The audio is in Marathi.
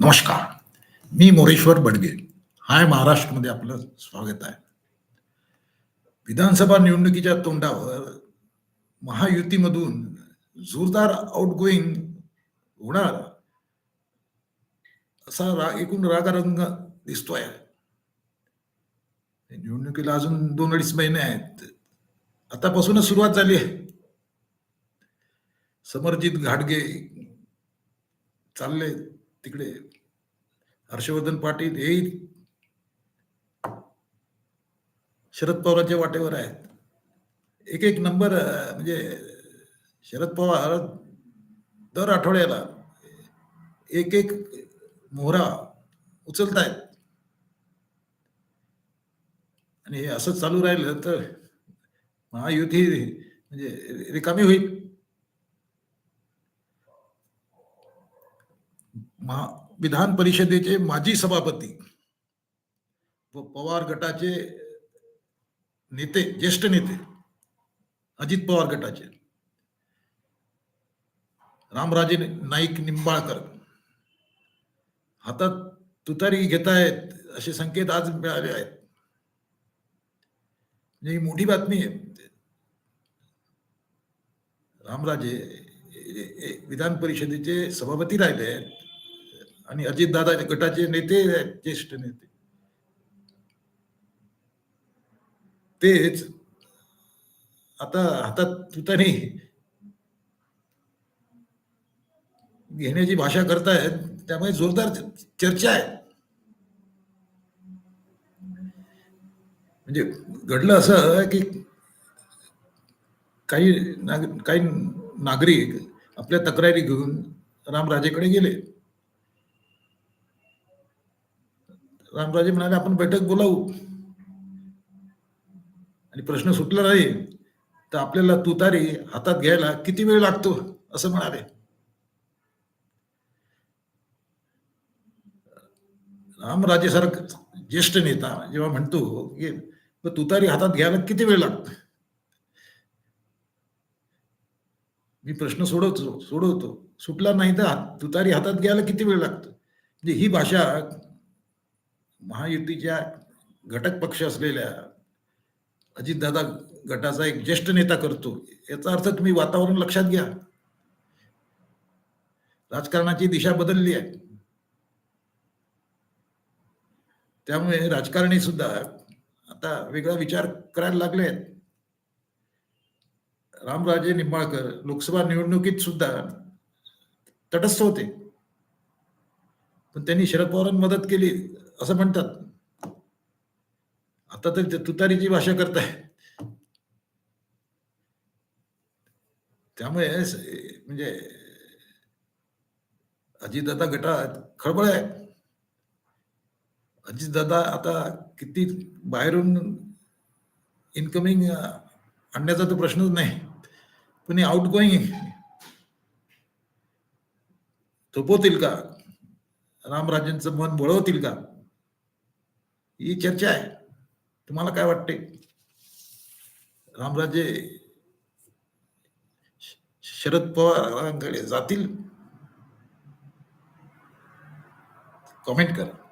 नमस्कार. मी मोरेश्वर बडगे. हाय महाराष्ट्रमध्ये आपलं स्वागत आहे. विधानसभा निवडणुकीच्या तोंडावर महायुतीमधून जोरदार आउटगोईंग होणार असा रा एकूण रागारंग दिसतोय. निवडणुकीला अजून दोन अडीच महिने आहेत. आतापासूनच सुरुवात झाली आहे. समरजित घाटगे चालले तिकडे हर्षवर्धन पाटील हे शरद पवारांच्या वाटेवर आहेत. एक एक नंबर म्हणजे शरद पवार दर आठवड्याला एक एक मोहरा उचलत आहेत आणि हे असंच चालू राहिलं तर महायुती म्हणजे रिकामी होईल. विधान परिषदेचे माजी सभापती व पवार गटाचे नेते ज्येष्ठ नेते अजित पवार गटाचे. रामराजे नाईक निंबाळकर. हातात तुतारी घेत आहेत असे संकेत आज मिळाले आहेत. म्हणजे ही मोठी बातमी आहे. रामराजे ए- विधान परिषदेचे सभापती राहिले आहेत. आणि अजितदादा गटाचे नेते आहेत ज्येष्ठ नेते. तेच आता हातात तुतारी घेण्याची भाषा करतायत त्यामुळे जोरदार चर्चा आहे. म्हणजे घडलं असं की काही नाग काही नागरिक आपल्या तक्रारी घेऊन रामराजेकडे गेले. रामराजे म्हणाले आपण बैठक बोलावू. आणि प्रश्न सुटला नाही. तर आपल्याला तुतारी हातात घ्यायला किती वेळ लागतो? असं म्हणाले. रामराजे सारखं ज्येष्ठ नेता जेव्हा म्हणतो की तुतारी हातात घ्यायला किती वेळ लागतो? मी प्रश्न सोडवतो सोडवतो. सुटला नाही तर तुतारी हातात घ्यायला किती वेळ लागतो? म्हणजे ही भाषा महायुतीच्या घटक पक्ष असलेल्या अजितदादा गटाचा एक ज्येष्ठ नेता करतो याचा अर्थ तुम्ही वातावरण लक्षात घ्या. राजकारणाची दिशा बदलली आहे. त्यामुळे राजकारणी सुद्धा आता वेगळा विचार करायला लागले आहेत. रामराजे निंबाळकर लोकसभा निवडणुकीत सुद्धा तटस्थ होते. पण त्यांनी शरद पवारांना मदत केली असं म्हणतात. आता तर तुतारीची भाषा करताय. त्यामुळे म्हणजे अजितदादा गटात खळबळ आहे. अजितदादा आता किती बाहेरून इनकमिंग आणण्याचा तो प्रश्नच नाही. पण आउट गोईंग थोपवतील का? रामराजेंचं मन वळवतील का? ही चर्चा आहे. तुम्हाला काय वाटते? रामराजे शरद पवारांकडे जातील? कमेंट करा.